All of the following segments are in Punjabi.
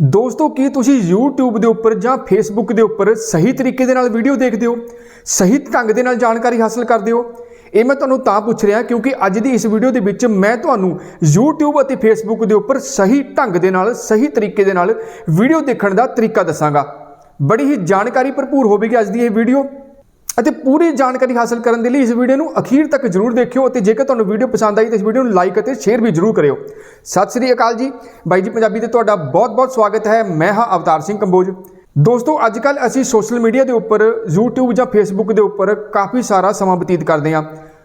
ਦੋਸਤੋ, ਕੀ ਤੁਸੀਂ YouTube ਦੇ ਉੱਪਰ ਜਾਂ Facebook ਦੇ ਉੱਪਰ ਸਹੀ ਤਰੀਕੇ ਦੇ ਨਾਲ ਵੀਡੀਓ ਦੇਖਦੇ ਹੋ? ਸਹੀ ਢੰਗ ਦੇ ਨਾਲ ਜਾਣਕਾਰੀ ਹਾਸਲ ਕਰਦੇ ਹੋ? ਇਹ ਮੈਂ ਤੁਹਾਨੂੰ ਤਾਂ ਪੁੱਛ ਰਿਹਾ ਕਿਉਂਕਿ ਅੱਜ ਦੀ ਇਸ ਵੀਡੀਓ ਦੇ ਵਿੱਚ ਮੈਂ ਤੁਹਾਨੂੰ YouTube ਅਤੇ Facebook ਦੇ ਉੱਪਰ ਸਹੀ ਢੰਗ ਦੇ ਨਾਲ, ਸਹੀ ਤਰੀਕੇ ਦੇ ਨਾਲ ਵੀਡੀਓ ਦੇਖਣ ਦਾ ਤਰੀਕਾ ਦੱਸਾਂਗਾ। ਬੜੀ ਹੀ ਜਾਣਕਾਰੀ ਭਰਪੂਰ ਹੋਵੇਗੀ ਅੱਜ ਦੀ ਇਹ ਵੀਡੀਓ ਅਤੇ ਪੂਰੀ ਜਾਣਕਾਰੀ ਹਾਸਲ ਕਰਨ ਦੇ ਲਈ ਇਸ ਵੀਡੀਓ ਨੂੰ ਅਖੀਰ ਤੱਕ ਜਰੂਰ ਦੇਖਿਓ ਅਤੇ ਜੇਕਰ ਤੁਹਾਨੂੰ ਵੀਡੀਓ ਪਸੰਦ ਆਈ ਤਾਂ ਇਸ ਵੀਡੀਓ ਨੂੰ ਲਾਈਕ ਅਤੇ ਸ਼ੇਅਰ ਵੀ ਜਰੂਰ ਕਰਿਓ। ਸਤਿ ਸ੍ਰੀ ਅਕਾਲ ਜੀ। ਬਾਈ ਜੀ, ਪੰਜਾਬੀ ਤੇ ਤੁਹਾਡਾ ਬਹੁਤ-ਬਹੁਤ ਸਵਾਗਤ ਹੈ। ਮੈਂ ਹਾਂ ਅਵਤਾਰ ਸਿੰਘ ਕੰਬੋਜ। ਦੋਸਤੋ ਅੱਜ ਕੱਲ ਅਸੀਂ ਸੋਸ਼ਲ ਮੀਡੀਆ ਦੇ ਉੱਪਰ, YouTube ਜਾਂ Facebook ਦੇ ਉੱਪਰ ਕਾਫੀ ਸਾਰਾ ਸਮਾਂ ਬਤੀਤ ਕਰਦੇ ਹਾਂ।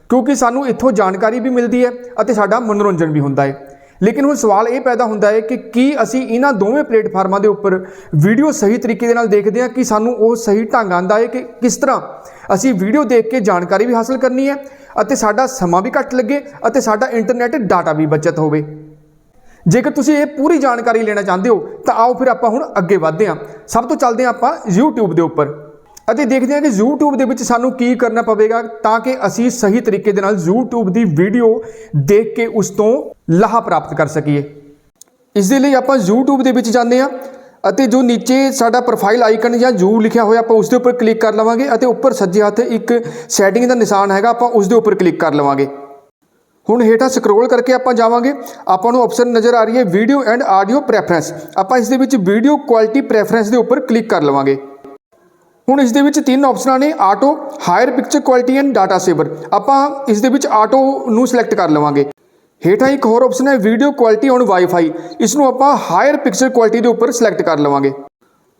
ਕਿਉਂਕਿ ਸਾਨੂੰ ਇੱਥੋਂ ਜਾਣਕਾਰੀ ਵੀ ਮਿਲਦੀ ਹੈ ਅਤੇ ਸਾਡਾ ਮਨੋਰੰਜਨ ਵੀ ਹੁੰਦਾ ਹੈ। ਲੇਕਿਨ ਹੁਣ ਸਵਾਲ ਇਹ ਪੈਦਾ ਹੁੰਦਾ ਹੈ ਕਿ ਕੀ ਅਸੀਂ ਇਹਨਾਂ ਦੋਵੇਂ ਪਲੇਟਫਾਰਮਾਂ ਦੇ ਉੱਪਰ ਵੀਡੀਓ ਸਹੀ ਤਰੀਕੇ ਦੇ ਨਾਲ ਦੇਖਦੇ ਹਾਂ ਕਿ ਸਾਨੂੰ ਉਹ ਸਹੀ ਢੰਗ ਆਂਦਾ ਹੈ ਕਿ ਕਿਸ ਤਰ੍ਹਾਂ ਅਸੀਂ ਵੀਡੀਓ ਦੇਖ ਕੇ ਜਾਣਕਾਰੀ ਵੀ ਹਾਸਲ ਕਰਨੀ ਹੈ ਅਤੇ ਸਾਡਾ ਸਮਾਂ ਵੀ ਘੱਟ ਲੱਗੇ ਅਤੇ ਸਾਡਾ ਇੰਟਰਨੈਟ ਡਾਟਾ ਵੀ ਬਚਤ ਹੋਵੇ। ਜੇਕਰ ਤੁਸੀਂ ਇਹ ਪੂਰੀ ਜਾਣਕਾਰੀ ਲੈਣਾ ਚਾਹੁੰਦੇ ਹੋ ਤਾਂ ਆਓ ਫਿਰ ਆਪਾਂ ਹੁਣ ਅੱਗੇ ਵਧਦੇ ਹਾਂ। ਸਭ ਤੋਂ ਚੱਲਦੇ ਹਾਂ ਆਪਾਂ YouTube ਦੇ ਉੱਪਰ। ਅਤੇ ਦੇਖਦੇ ਹਾਂ ਕਿ YouTube ਦੇ ਵਿੱਚ ਸਾਨੂੰ ਕੀ ਕਰਨਾ ਪਵੇਗਾ ਤਾਂ ਕਿ ਅਸੀਂ ਸਹੀ ਤਰੀਕੇ ਦੇ ਨਾਲ YouTube ਦੀ ਵੀਡੀਓ ਦੇਖ ਕੇ ਉਸ ਤੋਂ ਲਾਹਾ ਪ੍ਰਾਪਤ ਕਰ ਸਕੀਏ। ਇਸ ਦੇ ਲਈ ਆਪਾਂ YouTube ਦੇ ਵਿੱਚ ਜਾਂਦੇ ਹਾਂ ਅਤੇ ਜੋ ਨੀਚੇ ਸਾਡਾ ਪ੍ਰੋਫਾਈਲ ਆਈਕਨ ਜਾਂ ਜੂ ਲਿਖਿਆ ਹੋਇਆ ਆਪਾਂ ਉਸ ਦੇ ਉੱਪਰ ਕਲਿੱਕ ਕਰ ਲਵਾਂਗੇ ਅਤੇ ਉੱਪਰ ਸੱਜੇ ਹੱਥ ਇੱਕ ਸੈਟਿੰਗ ਦਾ ਨਿਸ਼ਾਨ ਹੈਗਾ ਆਪਾਂ ਉਸ ਦੇ ਉੱਪਰ ਕਲਿੱਕ ਕਰ ਲਵਾਂਗੇ। ਹੁਣ ਹੇਠਾਂ ਸਕਰੋਲ ਕਰਕੇ ਆਪਾਂ ਜਾਵਾਂਗੇ। ਆਪਾਂ ਨੂੰ ਆਪਸ਼ਨ ਨਜ਼ਰ ਆ ਰਹੀ ਹੈ ਵੀਡੀਓ ਐਂਡ ਆਡੀਓ ਪ੍ਰੈਫਰੈਂਸ ਆਪਾਂ ਇਸ ਦੇ ਵਿੱਚ ਵੀਡੀਓ ਕੁਆਲਿਟੀ ਪ੍ਰੈਫਰੈਂਸ ਦੇ ਉੱਪਰ ਕਲਿੱਕ ਕਰ ਲਵਾਂਗੇ। ਹੁਣ ਇਸ ਦੇ ਵਿੱਚ ਤਿੰਨ ਆਪਸ਼ਨਾਂ ਨੇ auto higher picture quality and data saver ਆਪਾਂ ਇਸ ਦੇ ਵਿੱਚ ਆਟੋ ਨੂੰ ਸਿਲੈਕਟ ਕਰ ਲਵਾਂਗੇ। ਹੇਠਾਂ ਇੱਕ ਹੋਰ ਆਪਸ਼ਨ ਹੈ ਵੀਡੀਓ ਕੁਆਲਿਟੀ ਔਨ ਵਾਈਫਾਈ ਇਸ ਨੂੰ ਆਪਾਂ ਹਾਇਰ ਪਿਕਚਰ ਕੁਆਲਿਟੀ ਦੇ ਉੱਪਰ ਸਿਲੈਕਟ ਕਰ ਲਵਾਂਗੇ।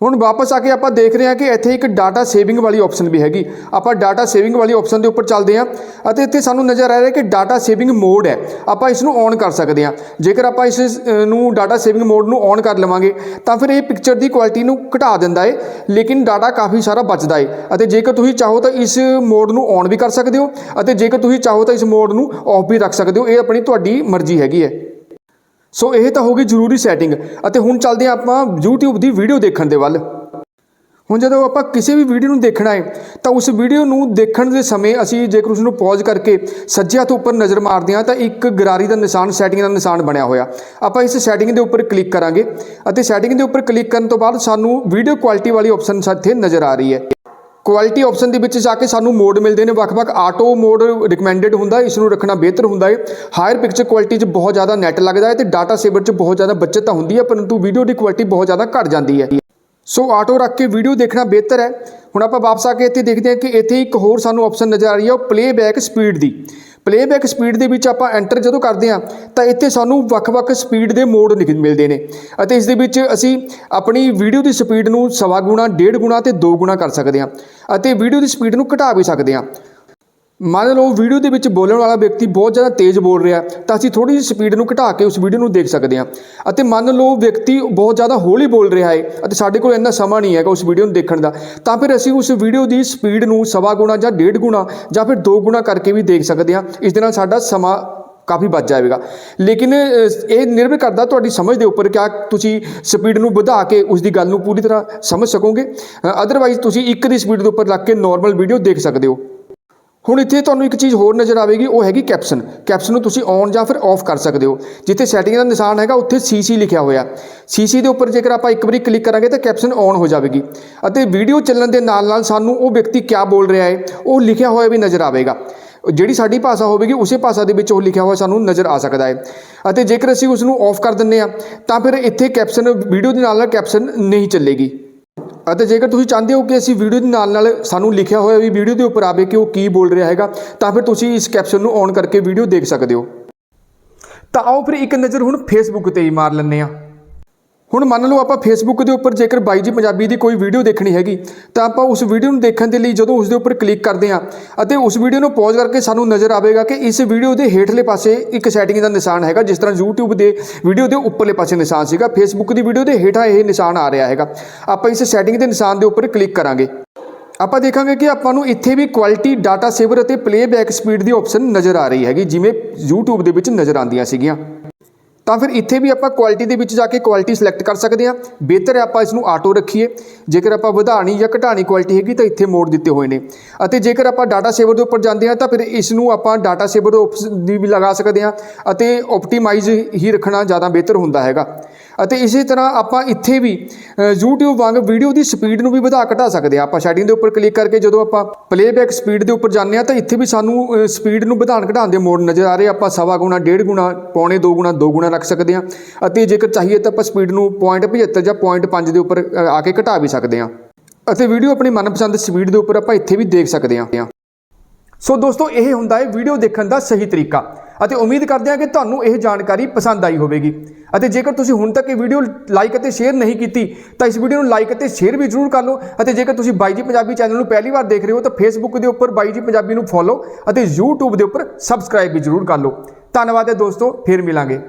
ਹੁਣ ਵਾਪਸ ਆ ਕੇ ਆਪਾਂ ਦੇਖ ਰਹੇ ਹਾਂ ਕਿ ਇੱਥੇ ਇੱਕ ਡਾਟਾ ਸੇਵਿੰਗ ਵਾਲੀ ਆਪਸ਼ਨ ਵੀ ਹੈਗੀ। ਆਪਾਂ ਡਾਟਾ ਸੇਵਿੰਗ ਵਾਲੀ ਆਪਸ਼ਨ ਦੇ ਉੱਪਰ ਚੱਲਦੇ ਹਾਂ ਅਤੇ ਇੱਥੇ ਸਾਨੂੰ ਨਜ਼ਰ ਆ ਰਿਹਾ ਕਿ ਡਾਟਾ ਸੇਵਿੰਗ ਮੋਡ ਹੈ। ਆਪਾਂ ਇਸ ਨੂੰ ਔਨ ਕਰ ਸਕਦੇ ਹਾਂ। ਜੇਕਰ ਆਪਾਂ ਇਸ ਨੂੰ ਡਾਟਾ ਸੇਵਿੰਗ ਮੋਡ ਨੂੰ ਔਨ ਕਰ ਲਵਾਂਗੇ, ਤਾਂ ਫਿਰ ਇਹ ਪਿਕਚਰ ਦੀ ਕੁਆਲਿਟੀ ਨੂੰ ਘਟਾ ਦਿੰਦਾ ਹੈ ਲੇਕਿਨ ਡਾਟਾ ਕਾਫੀ ਸਾਰਾ ਬਚਦਾ ਹੈ ਅਤੇ ਜੇਕਰ ਤੁਸੀਂ ਚਾਹੋ ਤਾਂ ਇਸ ਮੋਡ ਨੂੰ ਔਨ ਵੀ ਕਰ ਸਕਦੇ ਹੋ ਅਤੇ ਜੇਕਰ ਤੁਸੀਂ ਚਾਹੋ ਤਾਂ ਇਸ ਮੋਡ ਨੂੰ ਆਫ ਵੀ ਰੱਖ ਸਕਦੇ ਹੋ। ਇਹ ਆਪਣੀ ਤੁਹਾਡੀ ਮਰਜ਼ੀ ਹੈਗੀ ਹੈ। ਸੋ ਇਹ ਤਾਂ ਹੋ ਗਈ ਜ਼ਰੂਰੀ ਸੈਟਿੰਗ ਅਤੇ ਹੁਣ ਚੱਲਦੇ ਹਾਂ ਆਪਾਂ YouTube ਦੀ ਵੀਡੀਓ ਦੇਖਣ ਦੇ ਵੱਲ। ਹੁਣ ਜਦੋਂ ਆਪਾਂ ਕਿਸੇ ਵੀ ਵੀਡੀਓ ਨੂੰ ਦੇਖਣਾ ਹੈ, ਤਾਂ ਉਸ ਵੀਡੀਓ ਨੂੰ ਦੇਖਣ ਦੇ ਸਮੇਂ ਅਸੀਂ ਜੇਕਰ ਉਸ ਨੂੰ ਪੌਜ਼ ਕਰਕੇ ਸੱਜੇ ਹੱਥ ਉੱਪਰ ਨਜ਼ਰ ਮਾਰਦੇ ਹਾਂ, ਤਾਂ ਇੱਕ ਗਰਾਰੀ ਦਾ ਨਿਸ਼ਾਨ ਸੈਟਿੰਗ ਦਾ ਨਿਸ਼ਾਨ ਬਣਿਆ ਹੋਇਆ। ਆਪਾਂ ਇਸ ਸੈਟਿੰਗ ਦੇ ਉੱਪਰ ਕਲਿੱਕ ਕਰਾਂਗੇ ਅਤੇ ਸੈਟਿੰਗ ਦੇ ਉੱਪਰ ਕਲਿੱਕ ਕਰਨ ਤੋਂ ਬਾਅਦ ਸਾਨੂੰ ਵੀਡੀਓ ਕੁਆਲਿਟੀ ਵਾਲੀ ਆਪਸ਼ਨ ਇੱਥੇ ਨਜ਼ਰ ਆ ਰਹੀ ਹੈ। ਕੁਆਲਿਟੀ ਆਪਸ਼ਨ ਦੇ ਵਿੱਚ ਜਾ ਕੇ ਸਾਨੂੰ ਮੋਡ ਮਿਲਦੇ ਨੇ। ਵੱਖ-ਵੱਖ ਆਟੋ ਮੋਡ ਰਿਕਮੈਂਡਡ ਹੁੰਦਾ ਇਸ ਨੂੰ ਰੱਖਣਾ ਬਿਹਤਰ ਹੁੰਦਾ ਹੈ। ਹਾਇਰ ਪਿਕਚਰ ਕੁਆਲਿਟੀ 'ਚ ਬਹੁਤ ਜ਼ਿਆਦਾ ਨੈਟ ਲੱਗਦਾ ਹੈ ਤੇ ਡਾਟਾ ਸੇਵਰ 'ਚ ਬਹੁਤ ਜ਼ਿਆਦਾ ਬਚਤ ਤਾਂ ਹੁੰਦੀ ਹੈ, ਪਰੰਤੂ ਵੀਡੀਓ ਦੀ ਕੁਆਲਿਟੀ ਬਹੁਤ ਜ਼ਿਆਦਾ ਘਟ ਜਾਂਦੀ ਹੈ। ਸੋ ਆਟੋ ਰੱਖ ਕੇ ਵੀਡੀਓ ਦੇਖਣਾ ਬਿਹਤਰ ਹੈ। ਹੁਣ ਆਪਾਂ ਵਾਪਸ ਆ ਕੇ ਇੱਥੇ ਦੇਖਦੇ ਹਾਂ ਕਿ ਇੱਥੇ ਇੱਕ ਹੋਰ ਸਾਨੂੰ ਆਪਸ਼ਨ ਨਜ਼ਰ ਆ ਰਹੀ ਹੈ, ਉਹ ਪਲੇਬੈਕ ਸਪੀਡ ਦੀ। ਪਲੇਬੈਕ ਸਪੀਡ ਦੇ ਵਿੱਚ ਆਪਾਂ ਐਂਟਰ ਜਦੋਂ ਕਰਦੇ ਹਾਂ, ਤਾਂ ਇੱਥੇ ਸਾਨੂੰ ਵੱਖ-ਵੱਖ ਸਪੀਡ ਦੇ ਮੋਡ ਨਿਕ, ਮਿਲਦੇ ਨੇ। ਅਤੇ ਇਸ ਦੇ ਵਿੱਚ ਅਸੀਂ ਆਪਣੀ ਵੀਡੀਓ ਦੀ ਸਪੀਡ ਨੂੰ ਸਵਾ ਗੁਣਾ, ਡੇਢ ਗੁਣਾ ਤੇ ਦੋ ਗੁਣਾ ਕਰ ਸਕਦੇ ਹਾਂ। ਅਤੇ ਵੀਡੀਓ ਦੀ ਸਪੀਡ ਨੂੰ ਘਟਾ ਵੀ ਸਕਦੇ ਹਾਂ। ਮੰਨ ਲਓ ਵੀਡੀਓ ਦੇ ਵਿੱਚ ਬੋਲਣ ਵਾਲਾ ਵਿਅਕਤੀ ਬਹੁਤ ਜ਼ਿਆਦਾ ਤੇਜ਼ ਬੋਲ ਰਿਹਾ ਤਾਂ ਅਸੀਂ ਥੋੜੀ ਜਿਹੀ ਸਪੀਡ ਨੂੰ ਘਟਾ ਕੇ ਉਸ ਵੀਡੀਓ ਨੂੰ ਦੇਖ ਸਕਦੇ ਹਾਂ। ਅਤੇ ਮੰਨ ਲਓ ਵਿਅਕਤੀ ਬਹੁਤ ਜ਼ਿਆਦਾ ਹੌਲੀ ਬੋਲ ਰਿਹਾ ਹੈ ਅਤੇ ਸਾਡੇ ਕੋਲ ਇੰਨਾ ਸਮਾਂ ਨਹੀਂ ਹੈਗਾ ਉਸ ਵੀਡੀਓ ਨੂੰ ਦੇਖਣ ਦਾ, ਤਾਂ ਫਿਰ ਅਸੀਂ ਉਸ ਵੀਡੀਓ ਦੀ ਸਪੀਡ ਨੂੰ ਸਵਾ ਗੁਣਾ ਜਾਂ ਡੇਢ ਗੁਣਾ ਜਾਂ ਫਿਰ ਦੋ ਗੁਣਾ ਕਰਕੇ ਵੀ ਦੇਖ ਸਕਦੇ ਹਾਂ। ਇਸ ਦੇ ਨਾਲ ਸਾਡਾ ਸਮਾਂ ਕਾਫੀ ਵੱਧ ਜਾਵੇਗਾ। ਲੇਕਿਨ ਇਹ ਨਿਰਭਰ ਕਰਦਾ ਤੁਹਾਡੀ ਸਮਝ ਦੇ ਉੱਪਰ ਕਿ ਤੁਸੀਂ ਸਪੀਡ ਨੂੰ ਵਧਾ ਕੇ ਉਸ ਦੀ ਗੱਲ ਨੂੰ ਪੂਰੀ ਤਰ੍ਹਾਂ ਸਮਝ ਸਕੋਗੇ। ਅਦਰਵਾਈਜ਼ ਤੁਸੀਂ ਇੱਕ ਦੀ ਸਪੀਡ ਦੇ ਉੱਪਰ ਲੱਗ ਕੇ ਨਾਰਮਲ ਵੀਡੀਓ ਦੇਖ ਸਕਦੇ ਹੋ। ਹੁਣ ਇੱਥੇ ਤੁਹਾਨੂੰ ਇੱਕ ਚੀਜ਼ ਹੋਰ ਨਜ਼ਰ ਆਵੇਗੀ, ਉਹ ਹੈਗੀ ਕੈਪਸ਼ਨ ਕੈਪਸ਼ਨ ਨੂੰ ਤੁਸੀਂ ਔਨ ਜਾਂ ਫਿਰ ਆਫ ਕਰ ਸਕਦੇ ਹੋ। ਜਿੱਥੇ ਸੈਟਿੰਗ ਦਾ ਨਿਸ਼ਾਨ ਹੈਗਾ, ਉੱਥੇ ਸੀਸੀ ਲਿਖਿਆ ਹੋਇਆ। ਸੀਸੀ ਦੇ ਉੱਪਰ ਜੇਕਰ ਆਪਾਂ ਇੱਕ ਵਾਰੀ ਕਲਿੱਕ ਕਰਾਂਗੇ, ਤਾਂ ਕੈਪਸ਼ਨ ਔਨ ਹੋ ਜਾਵੇਗੀ। ਅਤੇ ਵੀਡੀਓ ਚੱਲਣ ਦੇ ਨਾਲ ਨਾਲ ਸਾਨੂੰ ਉਹ ਵਿਅਕਤੀ ਕੀ ਬੋਲ ਰਿਹਾ ਹੈ, ਉਹ ਲਿਖਿਆ ਹੋਇਆ ਵੀ ਨਜ਼ਰ ਆਵੇਗਾ। ਜਿਹੜੀ ਸਾਡੀ ਭਾਸ਼ਾ ਹੋਵੇਗੀ, ਉਸੇ ਭਾਸ਼ਾ ਦੇ ਵਿੱਚ ਉਹ ਲਿਖਿਆ ਹੋਇਆ ਸਾਨੂੰ ਨਜ਼ਰ ਆ ਸਕਦਾ ਹੈ। ਅਤੇ ਜੇਕਰ ਅਸੀਂ ਉਸ ਨੂੰ ਆਫ ਕਰ ਦਿੰਨੇ ਆ ਤਾਂ ਫਿਰ ਇੱਥੇ ਕੈਪਸ਼ਨ ਵੀਡੀਓ ਦੇ ਨਾਲ ਨਾਲ ਕੈਪਸ਼ਨ ਨਹੀਂ ਚੱਲੇਗੀ। ਅਤੇ ਜੇਕਰ ਤੁਸੀਂ ਚਾਹੁੰਦੇ ਹੋ ਕਿ ਅਸੀਂ ਵੀਡੀਓ ਦੇ ਨਾਲ ਨਾਲ ਸਾਨੂੰ ਲਿਖਿਆ ਹੋਇਆ ਵੀ ਵੀਡੀਓ ਦੇ ਉੱਪਰ ਆਵੇ ਕਿ ਉਹ ਕੀ ਬੋਲ ਰਿਹਾ ਹੈਗਾ, ਤਾਂ ਫਿਰ ਤੁਸੀਂ ਇਸ ਕੈਪਸ਼ਨ ਨੂੰ ਔਨ ਕਰਕੇ ਵੀਡੀਓ ਦੇਖ ਸਕਦੇ ਹੋ। ਤਾਂ ਆਓ ਫਿਰ ਇੱਕ ਨਜ਼ਰ ਹੁਣ ਫੇਸਬੁੱਕ ਤੇ ਹੀ ਮਾਰ ਲੈਂਦੇ ਆ ਹੁਣ ਮੰਨ ਲਓ ਆਪਾਂ ਫੇਸਬੁੱਕ ਦੇ ਉੱਪਰ ਜੇਕਰ ਬਾਈ ਜੀ ਪੰਜਾਬੀ ਦੀ ਕੋਈ ਵੀਡੀਓ ਦੇਖਣੀ ਹੈਗੀ, ਤਾਂ ਆਪਾਂ ਉਸ ਵੀਡੀਓ ਨੂੰ ਦੇਖਣ ਦੇ ਲਈ ਜਦੋਂ ਉਸ ਦੇ ਉੱਪਰ ਕਲਿੱਕ ਕਰਦੇ ਹਾਂ ਅਤੇ ਉਸ ਵੀਡੀਓ ਨੂੰ ਪੌਜ਼ ਕਰਕੇ ਸਾਨੂੰ ਨਜ਼ਰ ਆਵੇਗਾ ਕਿ ਇਸ ਵੀਡੀਓ ਦੇ ਹੇਠਲੇ ਪਾਸੇ ਇੱਕ ਸੈਟਿੰਗ ਦਾ ਨਿਸ਼ਾਨ ਹੈਗਾ, ਜਿਸ ਤਰ੍ਹਾਂ YouTube ਦੇ ਵੀਡੀਓ ਦੇ ਉੱਪਰਲੇ ਪਾਸੇ ਨਿਸ਼ਾਨ ਸੀਗਾ। ਫੇਸਬੁੱਕ ਦੀ ਵੀਡੀਓ ਦੇ ਹੇਠਾਂ ਇਹ ਨਿਸ਼ਾਨ ਆ ਰਿਹਾ ਹੈਗਾ। ਆਪਾਂ ਇਸ ਸੈਟਿੰਗ ਦੇ ਨਿਸ਼ਾਨ ਦੇ ਉੱਪਰ ਕਲਿੱਕ ਕਰਾਂਗੇ। ਆਪਾਂ ਦੇਖਾਂਗੇ ਕਿ ਆਪਾਂ ਨੂੰ ਇੱਥੇ ਵੀ ਕੁਆਲਿਟੀ ਡਾਟਾ ਸੇਵਰ ਅਤੇ ਪਲੇਬੈਕ ਸਪੀਡ ਦੀ ਆਪਸ਼ਨ ਨਜ਼ਰ ਆ ਰਹੀ ਹੈਗੀ, ਜਿਵੇਂ YouTube ਦੇ ਵਿੱਚ ਨਜ਼ਰ ਆਉਂਦੀਆਂ ਸੀਗੀਆਂ। ਤਾਂ ਫਿਰ ਇੱਥੇ ਵੀ ਆਪਾਂ ਕੁਆਲਿਟੀ ਦੇ ਵਿੱਚ ਜਾ ਕੇ ਕੁਆਲਿਟੀ ਸਿਲੈਕਟ ਕਰ ਸਕਦੇ ਹਾਂ। ਬਿਹਤਰ ਹੈ ਆਪਾਂ ਇਸ ਨੂੰ ਆਟੋ ਰੱਖੀਏ। ਜੇਕਰ ਆਪਾਂ ਵਧਾਣੀ ਜਾਂ ਘਟਾਣੀ ਕੁਆਲਿਟੀ ਹੈਗੀ ਤਾਂ ਇੱਥੇ ਮੋੜ ਦਿੱਤੇ ਹੋਏ ਨੇ। ਅਤੇ ਜੇਕਰ ਆਪਾਂ ਡਾਟਾ ਸੇਵਰ ਦੇ ਉੱਪਰ ਜਾਂਦੇ ਹਾਂ ਤਾਂ ਫਿਰ ਇਸ ਨੂੰ ਆਪਾਂ ਡਾਟਾ ਸੇਵਰ ਦੀ ਵੀ ਲਗਾ ਸਕਦੇ ਹਾਂ ਅਤੇ ਆਪਟੀਮਾਈਜ਼ ਹੀ ਰੱਖਣਾ ਜ਼ਿਆਦਾ ਬਿਹਤਰ ਹੁੰਦਾ ਹੈਗਾ। ਅਤੇ ਇਸੇ ਤਰ੍ਹਾਂ ਆਪਾਂ ਇੱਥੇ ਵੀ ਅ, YouTube ਵਾਂਗ ਵੀਡੀਓ ਦੀ ਸਪੀਡ ਨੂੰ ਵੀ ਵਧਾ ਘਟਾ ਸਕਦੇ ਹਾਂ। ਆਪਾਂ ਸੈਟਿੰਗ ਦੇ ਉੱਪਰ ਕਲਿੱਕ ਕਰਕੇ ਜਦੋਂ ਆਪਾਂ ਪਲੇਬੈਕ ਸਪੀਡ ਦੇ ਉੱਪਰ ਜਾਂਦੇ ਹਾਂ ਤਾਂ ਇੱਥੇ ਵੀ ਸਾਨੂੰ ਸਪੀਡ ਨੂੰ ਵਧਾਉਣ ਘਟਾਉਣ ਦੇ ਮੋਡ ਨਜ਼ਰ ਆ ਰਹੇ ਆਪਾਂ ਸਵਾ ਗੁਣਾ ਡੇਢ ਗੁਣਾ ਪੌਣੇ ਦੋ ਗੁਣਾ ਦੋ ਗੁਣਾ ਰੱਖ ਸਕਦੇ ਹਾਂ ਅਤੇ ਜੇਕਰ ਚਾਹੀਏ ਤਾਂ ਆਪਾਂ ਸਪੀਡ ਨੂੰ 0.75 ਜਾਂ 0.5 ਦੇ ਉੱਪਰ ਆ ਕੇ ਘਟਾ ਵੀ ਸਕਦੇ ਹਾਂ। ਅਤੇ ਵੀਡੀਓ ਆਪਣੀ ਮਨਪਸੰਦ ਸਪੀਡ ਦੇ ਉੱਪਰ ਆਪਾਂ ਇੱਥੇ ਵੀ ਦੇਖ ਸਕਦੇ ਹਾਂ। ਸੋ ਦੋਸਤੋ, ਇਹ ਹੁੰਦਾ ਹੈ ਵੀਡੀਓ ਦੇਖਣ ਦਾ ਸਹੀ ਤਰੀਕਾ। ਅਤੇ ਉਮੀਦ ਕਰਦੇ ਹਾਂ ਕਿ ਤੁਹਾਨੂੰ ਇਹ ਜਾਣਕਾਰੀ ਪਸੰਦ ਆਈ ਹੋਵੇਗੀ। ਅਤੇ ਜੇਕਰ ਤੁਸੀਂ ਹੁਣ ਤੱਕ ਇਹ ਵੀਡੀਓ ਲਾਈਕ ਅਤੇ ਸ਼ੇਅਰ ਨਹੀਂ ਕੀਤੀ, ਤਾਂ ਇਸ ਵੀਡੀਓ ਨੂੰ ਲਾਈਕ ਅਤੇ ਸ਼ੇਅਰ ਵੀ ਜ਼ਰੂਰ ਕਰ ਲਓ। ਅਤੇ ਜੇਕਰ ਤੁਸੀਂ ਬਾਈ ਜੀ ਪੰਜਾਬੀ ਚੈਨਲ ਨੂੰ ਪਹਿਲੀ ਵਾਰ ਦੇਖ ਰਹੇ ਹੋ, ਤਾਂ ਫੇਸਬੁੱਕ ਦੇ ਉੱਪਰ ਬਾਈ ਜੀ ਪੰਜਾਬੀ ਨੂੰ ਫੋਲੋ ਅਤੇ YouTube ਦੇ ਉੱਪਰ ਸਬਸਕ੍ਰਾਈਬ ਵੀ ਜ਼ਰੂਰ ਕਰ ਲਓ। ਧੰਨਵਾਦ ਹੈ ਦੋਸਤੋ, ਫਿਰ ਮਿਲਾਂਗੇ।